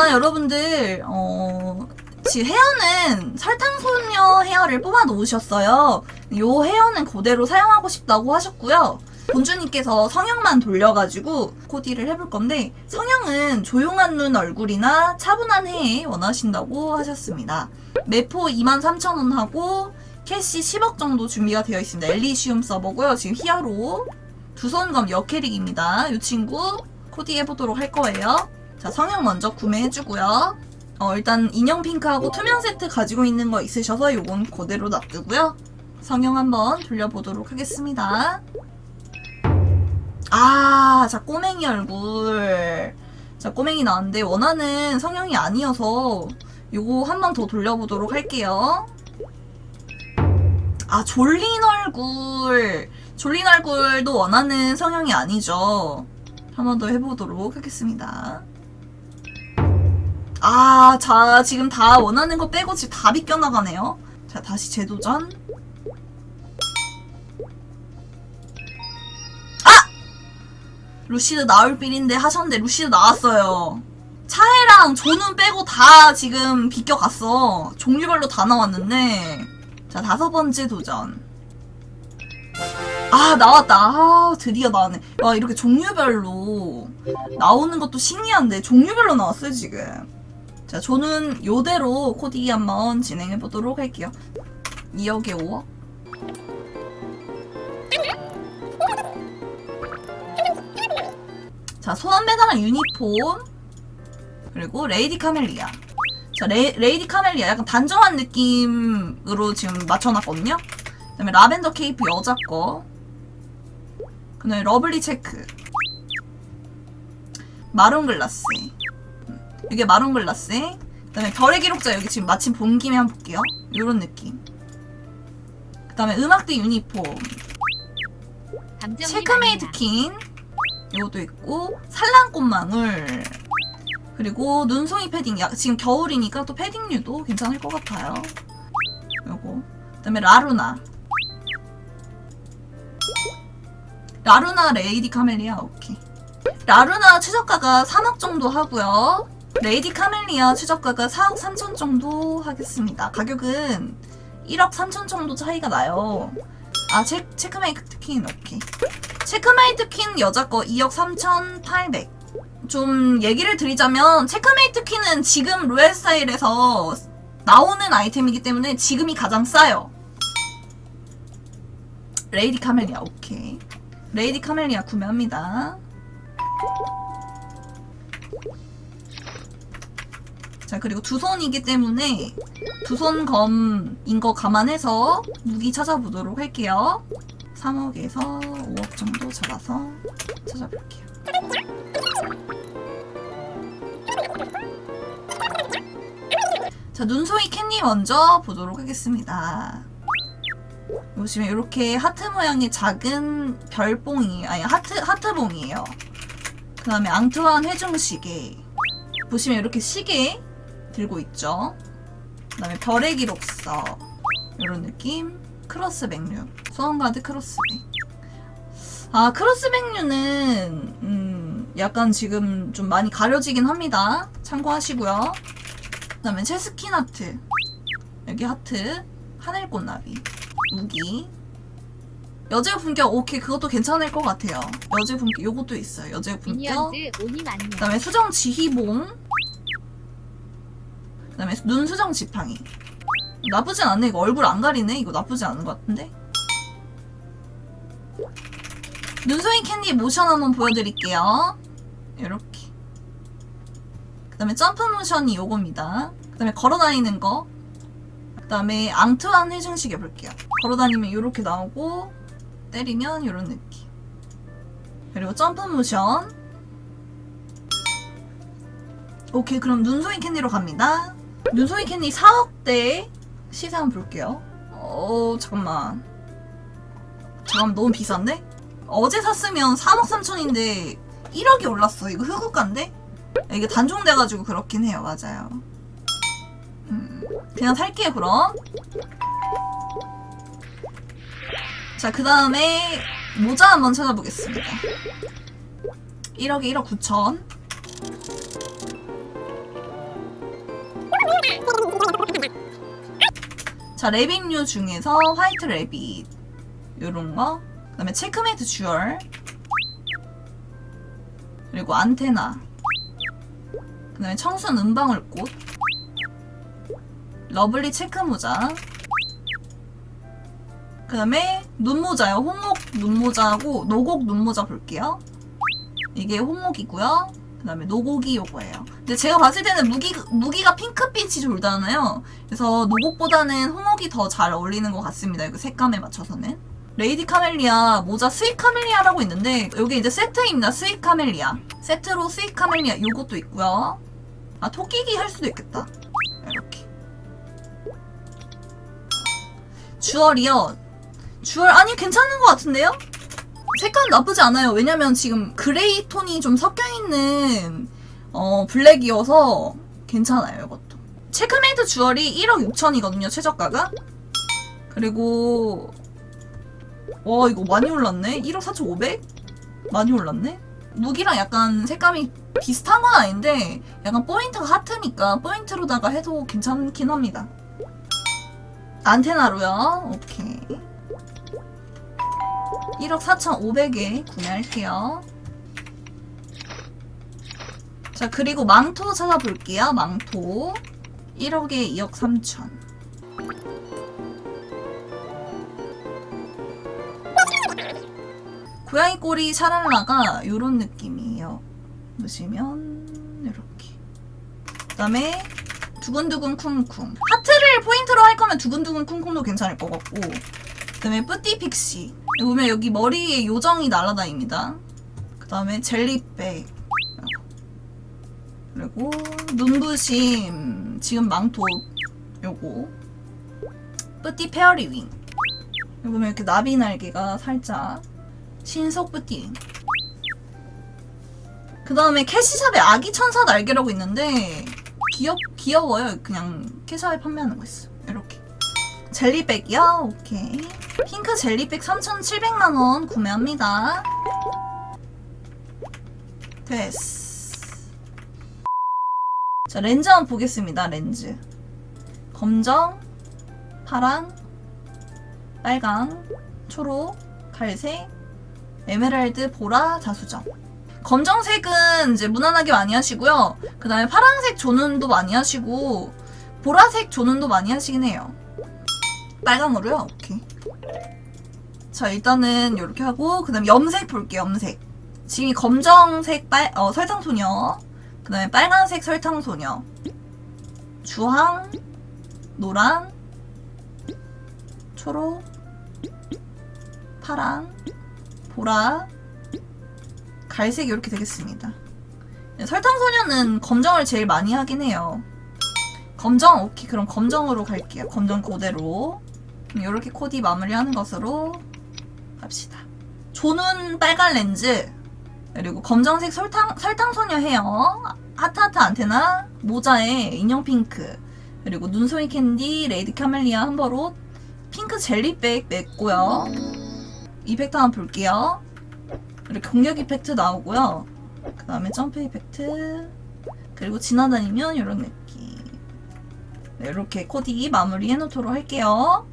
일단 여러분들 어 지금 헤어는 설탕소녀 헤어를 뽑아 놓으셨어요. 요 헤어는 그대로 사용하고 싶다고 하셨고요. 본주님께서 성형만 돌려가지고 코디를 해볼 건데 성형은 조용한 눈 얼굴이나 차분한 해에 원하신다고 하셨습니다. 매포 23,000원 하고 캐시 10억 정도 준비가 되어 있습니다. 엘리시움 서버고요. 지금 히어로 두손검 여캐릭입니다. 이 친구 코디 해보도록 할 거예요. 자 성형 먼저 구매해주고요. 어, 일단 인형 핑크하고 투명 세트 가지고 있는 거 있으셔서 요건 그대로 놔두고요. 성형 한번 돌려보도록 하겠습니다. 아, 자, 꼬맹이 얼굴. 자, 꼬맹이 나왔는데 원하는 성형이 아니어서 요거 한 번 더 돌려보도록 할게요. 아, 졸린 얼굴. 졸린 얼굴도 원하는 성형이 아니죠. 한 번 더 해보도록 하겠습니다. 아, 자, 지금 다 원하는 거 빼고 지금 다 비껴나가네요. 자, 다시 재도전. 아! 루시드 나올 빌인데 하셨는데 루시드 나왔어요. 차혜랑 조는 빼고 다 지금 비껴갔어. 종류별로 다 나왔는데. 자, 다섯 번째 도전. 아, 나왔다. 아, 드디어 나왔네. 와, 이렇게 종류별로 나오는 것도 신기한데, 종류별로 나왔어요, 지금. 자, 저는 요대로 코디 한번 진행해 보도록 할게요. 2억에 5억. 자, 소원 배달한 유니폼. 그리고 레이디 카멜리아. 자, 레, 레이디 카멜리아 약간 단정한 느낌으로 지금 맞춰놨거든요. 그 다음에 라벤더 케이프 여자 거. 그 다음에 러블리 체크. 마룬 글라스. 이게 마룬 글라스. 그 다음에 별의 기록자 여기 지금 마침 본 김에 한번 볼게요. 요런 느낌. 그 다음에 음악대 유니폼. 체크메이트. 킨. 요것도 있고, 산란꽃망울. 그리고 눈송이 패딩. 야, 지금 겨울이니까 또 패딩류도 괜찮을 것 같아요. 요거. 그 다음에 라루나. 라루나 레이디 카멜리아. 오케이. 라루나 최저가가 3억 정도 하고요. 레이디 카멜리아 최저가가 4억 3천 정도 하겠습니다. 가격은 1억 3천 정도 차이가 나요. 아, 체, 체크메이트 퀸, 오케이. 체크메이트 퀸 여자 거 2억 3,800. 좀 얘기를 드리자면, 체크메이트 퀸은 지금 로얄 스타일에서 나오는 아이템이기 때문에 지금이 가장 싸요. 레이디 카멜리아, 오케이. 레이디 카멜리아 구매합니다. 자, 그리고 두 손이기 때문에 두 손 검인 거 감안해서 무기 찾아보도록 할게요. 3억에서 5억 정도 잡아서 찾아볼게요. 자, 눈소희 캔디 먼저 보도록 하겠습니다. 보시면 이렇게 하트 모양의 작은 별봉이 아니 하트 하트봉이에요. 그 다음에 앙투안 회중 시계. 보시면 이렇게 시계 들고 있죠. 그 다음에 별의 기록서. 이런 느낌. 크로스 백류. 소원가드 크로스백. 아, 크로스 백류는, 음, 약간 지금 좀 많이 가려지긴 합니다. 참고하시고요. 그 다음에 체스킨 하트. 여기 하트. 하늘꽃나비. 무기. 여제 품격, 오케이. 그것도 괜찮을 것 같아요. 여제 품격, 요것도 있어요. 여제 오님 안녕. 그다음에 수정 지희봉. 그다음에 눈 수정 지팡이. 나쁘진 않네. 이거 얼굴 안 가리네. 이거 나쁘지 않은 것 같은데. 눈송이 캔디 모션 한번 보여드릴게요. 이렇게. 그다음에 점프 모션이 요겁니다. 그다음에 걸어다니는 거. 그다음에 앙투안 회중식 해볼게요. 걸어다니면 이렇게 나오고 때리면 이런 느낌. 그리고 점프 모션. 오케이 그럼 눈송이 캔디로 갑니다 눈송이 캔디 4억대 시세 한번 볼게요. 어 잠깐만. 잠깐 너무 비싼데? 어제 샀으면 3억 3천인데 1억이 올랐어. 이거 흑우가인데? 이게 단종돼가지고 그렇긴 해요. 맞아요. 음, 그냥 살게요 그럼. 자 그 다음에 모자 한번 찾아보겠습니다. 1억에 1억 9천 자, 레빗류 중에서 화이트 레빗. 요런 거. 그 다음에 체크메이트 주얼. 그리고 안테나. 그 다음에 청순 은방울꽃. 러블리 체크 모자. 그 다음에 눈모자요. 홍옥 눈모자하고 노곡 눈모자 볼게요. 이게 홍옥이고요. 그 다음에 노곡이 요거예요. 근데 제가 봤을 때는 무기, 무기가 핑크빛이 돌잖아요. 그래서 노곡보다는 홍옥이 더 잘 어울리는 것 같습니다. 이거 색감에 맞춰서는. 레이디 카멜리아 모자 스윗 카멜리아라고 있는데 여기 이제 세트입니다. 스윗 카멜리아. 세트로 스윗 카멜리아 요것도 있고요. 아 토끼기 할 수도 있겠다. 이렇게. 주얼이요. 주얼 아니 괜찮은 것 같은데요? 색감 나쁘지 않아요. 왜냐면 지금 그레이 톤이 좀 섞여 있는 어 블랙이어서 괜찮아요. 이것도. 체크메이트 주얼이 1억 6천이거든요. 최저가가. 그리고 와 이거 많이 올랐네. 1억 4,500? 많이 올랐네. 무기랑 약간 색감이 비슷한 건 아닌데 약간 포인트가 하트니까 포인트로다가 해도 괜찮긴 합니다. 안테나로요. 오케이. 1억 4,500에 구매할게요. 자, 그리고 망토 찾아볼게요. 망토. 1억에 2억 3천. 고양이 꼬리 샤랄라가 이런 느낌이에요. 보시면 이렇게. 그다음에 두근두근 쿵쿵. 하트를 포인트로 할 거면 두근두근 쿵쿵도 괜찮을 것 같고. 그다음에 뿌띠 픽시. 보면 여기 머리에 요정이 날아다닙니다. 그 다음에 젤리백. 그리고 눈부심. 지금 망토 요거. 뿌띠 페어리 윙. 여기 보면 이렇게 나비 날개가 살짝 신속 뿌띠. 그 다음에 캐시샵에 아기 천사 날개라고 있는데 귀엽 귀여워요. 그냥 캐시샵에 판매하는 거 있어. 이렇게 젤리백이요. 오케이. 핑크 젤리백 3,700만 원 구매합니다. 됐어. 자 렌즈 한번 보겠습니다. 렌즈. 검정, 파랑, 빨강, 초록, 갈색, 에메랄드, 보라, 자수정. 검정색은 이제 무난하게 많이 하시고요. 그 다음에 파란색 조눈도 많이 하시고, 보라색 조눈도 많이 하시긴 해요. 빨강으로요? 오케이. 자, 일단은 이렇게 하고, 그 다음에 염색 볼게요, 염색. 지금 검정색 빨, 어, 설탕소녀. 그 다음에 빨간색 설탕소녀. 주황, 노랑, 초록, 파랑, 보라, 갈색 이렇게 되겠습니다. 네, 설탕소녀는 검정을 제일 많이 하긴 해요. 검정 오케이 그럼 검정으로 갈게요. 검정 그대로 이렇게 코디 마무리하는 것으로 합시다. 조눈 빨간 렌즈 그리고 검정색 설탕 설탕소녀 헤어 하트하트 안테나 모자에 인형 핑크 그리고 눈송이 캔디 레이드 카멜리아 한버롯 핑크 젤리백 냈고요. 이펙트 한번 볼게요. 이렇게 공격 이펙트 나오고요. 그 다음에 점프 이펙트 그리고 지나다니면 이런 느낌 네, 이렇게 코디 마무리 해놓도록 할게요.